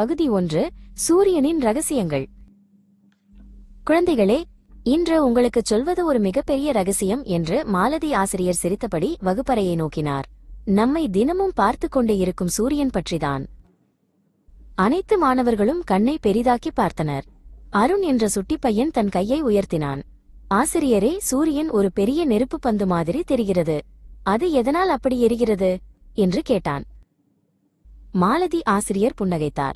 பகுதி ஒன்று சூரியனின் ரகசியங்கள். குழந்தைகளே இன்று உங்களுக்கு சொல்வது ஒரு மிகப்பெரிய ரகசியம் என்று மாலதி ஆசிரியர் சிரித்தபடி வகுப்பறையை நோக்கினார். நம்மை தினமும் பார்த்துக் கொண்டே இருக்கும் சூரியன் பற்றிதான். அனைத்து மாணவர்களும் கண்ணை பெரிதாக்கி பார்த்தனர். அருண் என்ற சுட்டிப் பையன் தன் கையை உயர்த்தினான். ஆசிரியரே சூரியன் ஒரு பெரிய நெருப்பு பந்து மாதிரி தெரிகிறது. அது எதனால் அப்படி எரிகிறது? என்று கேட்டான். மாலதி ஆசிரியர் புன்னகைத்தார்.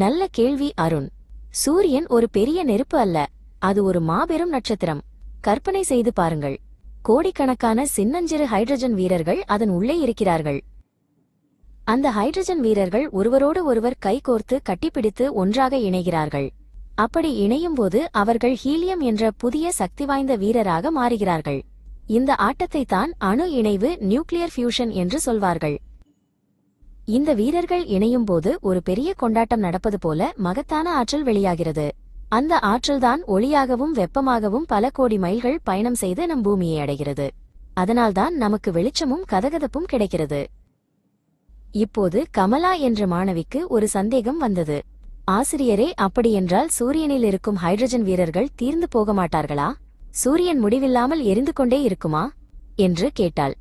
நல்ல கேள்வி அருண். சூரியன் ஒரு பெரிய நெருப்பு அல்ல. அது ஒரு மாபெரும் நட்சத்திரம். கற்பனை செய்து பாருங்கள். கோடிக்கணக்கான சின்னஞ்சிறு ஹைட்ரஜன் வீரர்கள் அதன் உள்ளே இருக்கிறார்கள். அந்த ஹைட்ரஜன் வீரர்கள் ஒருவரோடு ஒருவர் கைகோர்த்து கட்டிப்பிடித்து ஒன்றாக இணைகிறார்கள். அப்படி இணையும்போது அவர்கள் ஹீலியம் என்ற புதிய சக்தி வாய்ந்த வீரராக மாறுகிறார்கள். இந்த ஆட்டத்தை தான் அணு இணைவு நியூக்ளியர் ஃபியூஷன் என்று சொல்வார்கள். இந்த வீரர்கள் இணையும்போது ஒரு பெரிய கொண்டாட்டம் நடப்பது போல மகத்தான ஆற்றல் வெளியாகிறது. அந்த ஆற்றல்தான் ஒளியாகவும் வெப்பமாகவும் பல கோடி மைல்கள் பயணம் செய்து நம் பூமியை அடைகிறது. அதனால்தான் நமக்கு வெளிச்சமும் கதகதப்பும் கிடைக்கிறது. இப்போது கமலா என்ற மாணவிக்கு ஒரு சந்தேகம் வந்தது. ஆசிரியரே அப்படியென்றால் சூரியனில் இருக்கும் ஹைட்ரஜன் வீரர்கள் தீர்ந்து போக மாட்டார்களா? சூரியன் முடிவில்லாமல் எரிந்து கொண்டே இருக்குமா? என்று கேட்டாள்.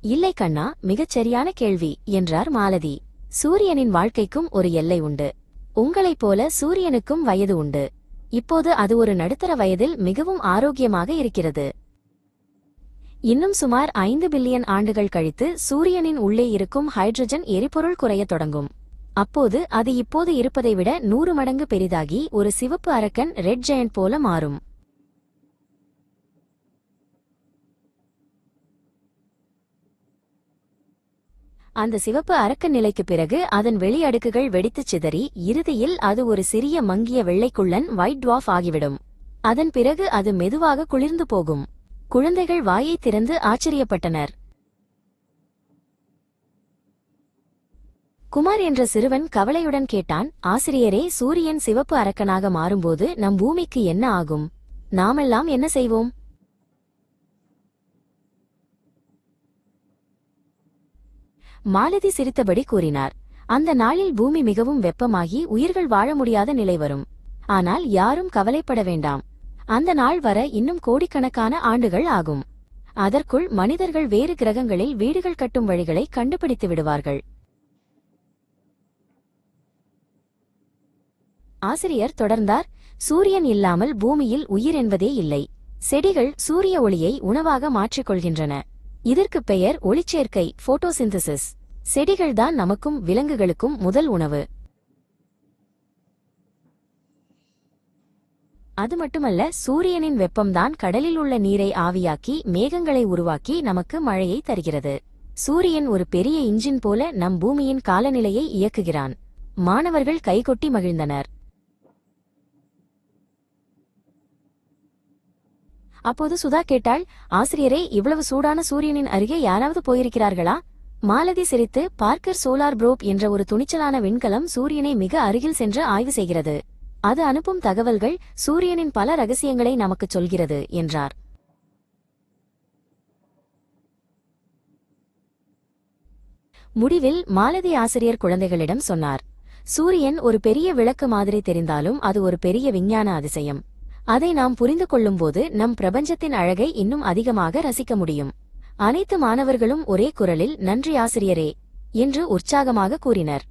இல்லை கண்ணா மிகச் சரியான கேள்வி என்றார் மாலதி. சூரியனின் வாழ்க்கைக்கும் ஒரு எல்லை உண்டு. உங்களைப் போல சூரியனுக்கும் வயது உண்டு. இப்போது அது ஒரு நடுத்தர வயதில் மிகவும் ஆரோக்கியமாக இருக்கிறது. இன்னும் சுமார் ஐந்து பில்லியன் ஆண்டுகள் கழித்து சூரியனின் உள்ளே இருக்கும் ஹைட்ரஜன் எரிபொருள் குறையத் தொடங்கும். அப்போது அது இப்போது இருப்பதை விட நூறு மடங்கு பெரிதாகி ஒரு சிவப்பு அரக்கன் ரெட் ஜெயண்ட் போல மாறும். அந்த சிவப்பு அரக்க நிலைக்கு பிறகு அதன் வெளி அடுக்குகள் வெடித்துச் சிதறி இறுதியில் அது ஒரு சிறிய மங்கிய வெள்ளைக்குள்ளன் ஒயிட் டுவாஃப் ஆகிவிடும். அதன் பிறகு அது மெதுவாக குளிர்ந்து போகும். குழந்தைகள் வாயைத் திறந்து ஆச்சரியப்பட்டனர். குமார் என்ற சிறுவன் கவலையுடன் கேட்டான் ஆசிரியரே சூரியன் சிவப்பு அரக்கனாக மாறும்போது நம் பூமிக்கு என்ன ஆகும்? நாமெல்லாம் என்ன செய்வோம்? மாலதி சிரித்தபடி கூறினார் அந்த நாளில் பூமி மிகவும் வெப்பமாகி உயிர்கள் வாழ முடியாத நிலை வரும். ஆனால் யாரும் கவலைப்பட வேண்டாம். அந்த நாள் வர இன்னும் கோடிக்கணக்கான ஆண்டுகள் ஆகும். அதற்குள் மனிதர்கள் வேறு கிரகங்களில் வீடுகள் கட்டும் வழிகளை கண்டுபிடித்து விடுவார்கள். ஆசிரியர் தொடர்ந்தார் சூரியன் இல்லாமல் பூமியில் உயிர் என்பதே இல்லை. செடிகள் சூரிய ஒளியை உணவாக மாற்றிக்கொள்கின்றன. இதற்கு பெயர் ஒளிச்சேர்க்கை போட்டோசிந்தசிஸ் செடிகள்தான் நமக்கும் விலங்குகளுக்கும் முதல் உணவு. அது மட்டுமல்ல சூரியனின் வெப்பம்தான் கடலில் உள்ள நீரை ஆவியாக்கி மேகங்களை உருவாக்கி நமக்கு மழையை தருகிறது. சூரியன் ஒரு பெரிய இன்ஜின் போல நம் பூமியின் காலநிலையை இயக்குகிறான். மாணவர்கள் கைகொட்டி மகிழ்ந்தனர். அப்போது சுதா கேட்டாள் ஆசிரியரே இவ்வளவு சூடான சூரியனின் அருகே யாராவது போயிருக்கிறார்களா? மாலதி சிரித்து பார்க்கர் சோலார் புரோப் என்ற ஒரு துணிச்சலான விண்கலம் சூரியனை மிக அருகில் சென்று ஆய்வு செய்கிறது. அது அனுப்பும் தகவல்கள் சூரியனின் பல ரகசியங்களை நமக்குச் சொல்கிறது என்றார். முடிவில் மாலதி ஆசிரியர் குழந்தைகளிடம் சொன்னார் சூரியன் ஒரு பெரிய விளக்கு மாதிரி தெரிந்தாலும் அது ஒரு பெரிய விஞ்ஞான அதிசயம். அதை நாம் புரிந்து கொள்ளும்போது நம் பிரபஞ்சத்தின் அழகை இன்னும் அதிகமாக ரசிக்க முடியும். அனைத்து மாணவர்களும் ஒரே குரலில் நன்றி ஆசிரியரே என்று உற்சாகமாக கூறினர்.